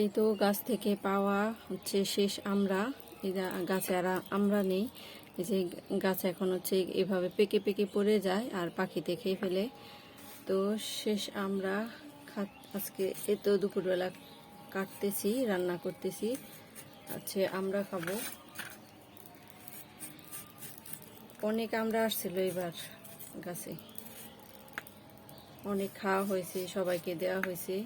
এই তো গাছ থেকে পাওয়া হচ্ছে শেষ আমরা। এই গাছে আর আমরা নেই। এই যে গাছ এখন হচ্ছে এভাবে পেকে পেকে পড়ে যায় আর পাখিতে খেয়ে ফেলে। তো শেষ আমরা আজকে এ তো দুপুরবেলা কাটতেছি, রান্না করতেছি। হচ্ছে আমরা খাব। অনেক আমরা আসছিল এবার গাছে। অনেক খাওয়া হয়েছে, সবাইকে দেওয়া হয়েছে।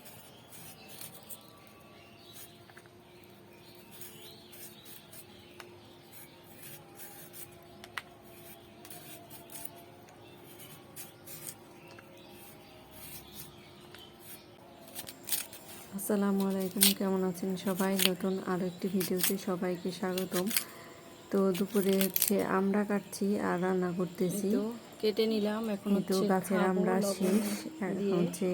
আসসালামু আলাইকুম কেমন আছেন সবাই? নতুন আরও একটি ভিডিওতে সবাইকে স্বাগতম। তো দুপুরে হচ্ছে আমরা কাটছি আর রান্না করতেছি। কেটে নিলাম এখন তো গাছের আমরা শেষ। হচ্ছে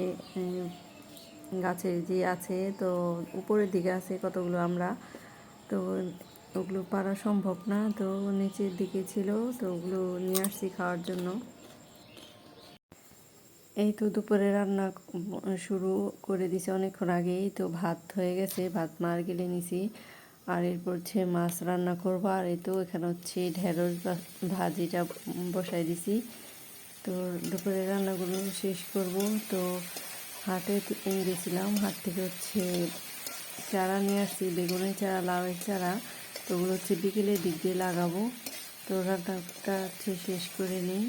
গাছের যে আছে তো উপরের দিকে আছে কতগুলো আমরা তো ওগুলো পারা সম্ভব না। তো নিচের দিকে ছিল তো ওগুলো নিয়ে আসছি খাওয়ার জন্য। এই তো দুপুরে রান্না শুরু করে দিছে অনেকক্ষণ আগেই। তো ভাত হয়ে গেছে, ভাত মার গেলে নিছি। আর এরপর হচ্ছে মাছ রান্না করব। আর এই তো এখানে হচ্ছে ঢেঁড়স ভাজিটা বসাই দিছি। তো দুপুরে রান্নাগুলো শেষ করব। তো হাটে গেছিলাম। হাট থেকে হচ্ছে চারা নিয়ে আসছি, বেগুনের চারা, লাউয়ের চারা। তো ওগুলো হচ্ছে বিকেলের দিক দিয়ে লাগাবো। তো রান্নাটা হচ্ছে শেষ করে নিই।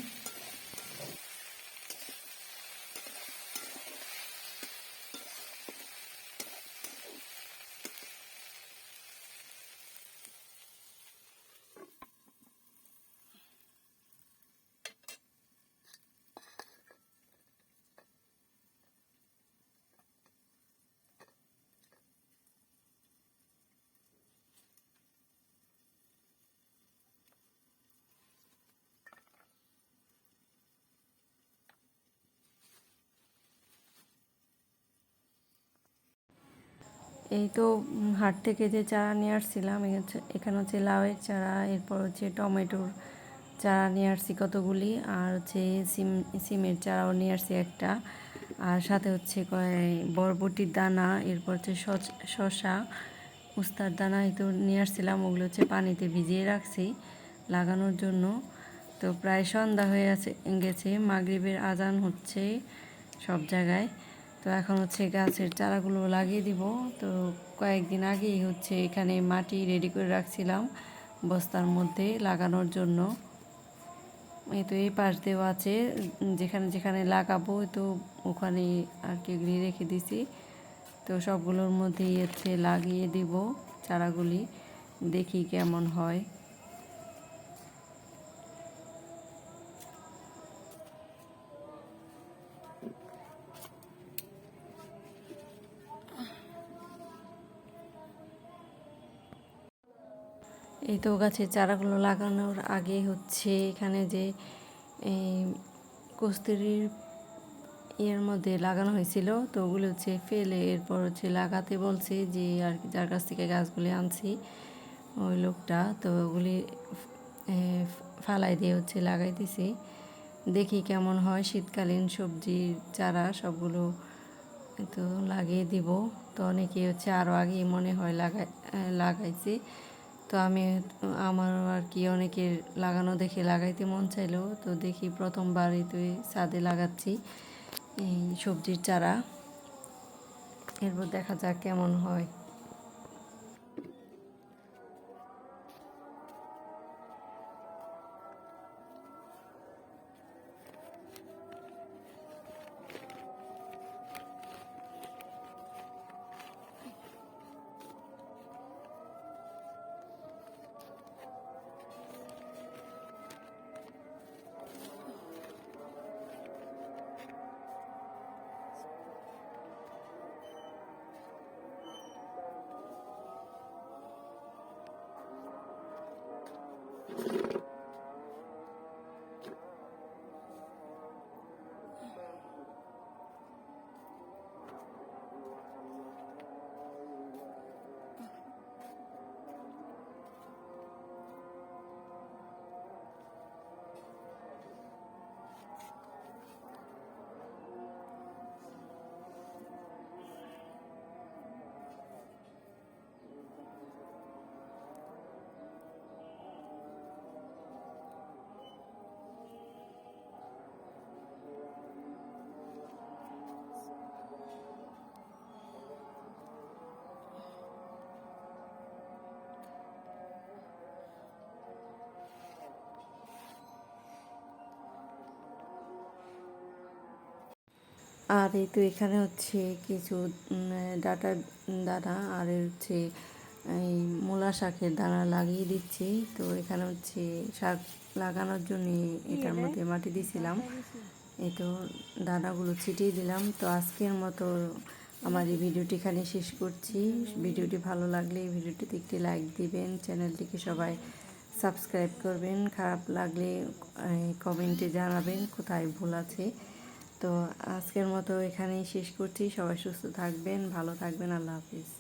এই তো হাট থেকে যে চারা নিয়ে আসছিলাম এখানে হচ্ছে লাউয়ের চারা, এরপর হচ্ছে টমেটোর চারা নিয়ে আসছি কতগুলি, আর হচ্ছে সিম, সিমের চারাও নিয়ে আসছি একটা, আর সাথে হচ্ছে বরবটির দানা, এরপর হচ্ছে শসা, উস্তার দানা এই তো নিয়ে আসছিলাম, ওগুলো হচ্ছে পানিতে ভিজিয়ে রাখছি লাগানোর জন্য। তো প্রায় সন্ধ্যা হয়ে আছে, গেছে, মাগরিবের আজান হচ্ছে সব জায়গায়। তো এখন হচ্ছে গাছের চারাগুলো লাগিয়ে দিব। তো কয়েকদিন আগেই হচ্ছে এখানে মাটি রেডি করে রাখছিলাম বস্তার মধ্যে লাগানোর জন্য। এই তো এই পাশ দিয়েও আছে, যেখানে যেখানে লাগাবো তো ওখানে আর কি এগুলি রেখে দিছি। তো সবগুলোর মধ্যেই হচ্ছে লাগিয়ে দিব চারাগুলি, দেখি কেমন হয়। এই তো গাছের চারাগুলো লাগানোর আগে হচ্ছে এখানে যে, এই কস্তুরির ইয়ের মধ্যে লাগানো হয়েছিল, তো ওগুলো হচ্ছে ফেলে এরপর হচ্ছে লাগাতে বলছে যে, আর যার কাছ থেকে গাছগুলি আনছি, ওই লোকটা, তো ওগুলি ফালাই দিয়ে হচ্ছে লাগাইতেছি। দেখি কেমন হয়, শীতকালীন সবজির চারা সবগুলো তো লাগিয়ে দিব। তো অনেকে হচ্ছে আরও আগেই মনে হয় লাগাই লাগাইছে। তো আমি, আমার আর কি অনেকের লাগানো দেখে লাগাইতে মন চাইলো। তো দেখি প্রথমবারই তুই ছাদে লাগাচ্ছি এই সবজির চারা। এরপর দেখা যাক কেমন হয়। আর এই তো এখানে হচ্ছে কিছু উম, ডাটা দানা আর হচ্ছে এই মূলা শাকের দানা লাগিয়ে দিচ্ছি। তো এখানে হচ্ছে শাক লাগানোর জন্য এটার মধ্যে মাটি দিছিলাম। এই তো দানাগুলো ছিটিয়ে দিলাম। তো আজকের মতো আমার এই ভিডিওটি এখানে শেষ করছি। ভিডিওটি ভালো লাগলে এই ভিডিওটিতে একটি লাইক দিবেন। চ্যানেলটিকে সবাই সাবস্ক্রাইব করবেন। খারাপ লাগলে কমেন্টে জানাবেন কোথায় ভুল আছে। তো আজকের মতো এখানেই শেষ করছি। সবাই সুস্থ থাকবেন ভালো থাকবেন আল্লাহ হাফিজ।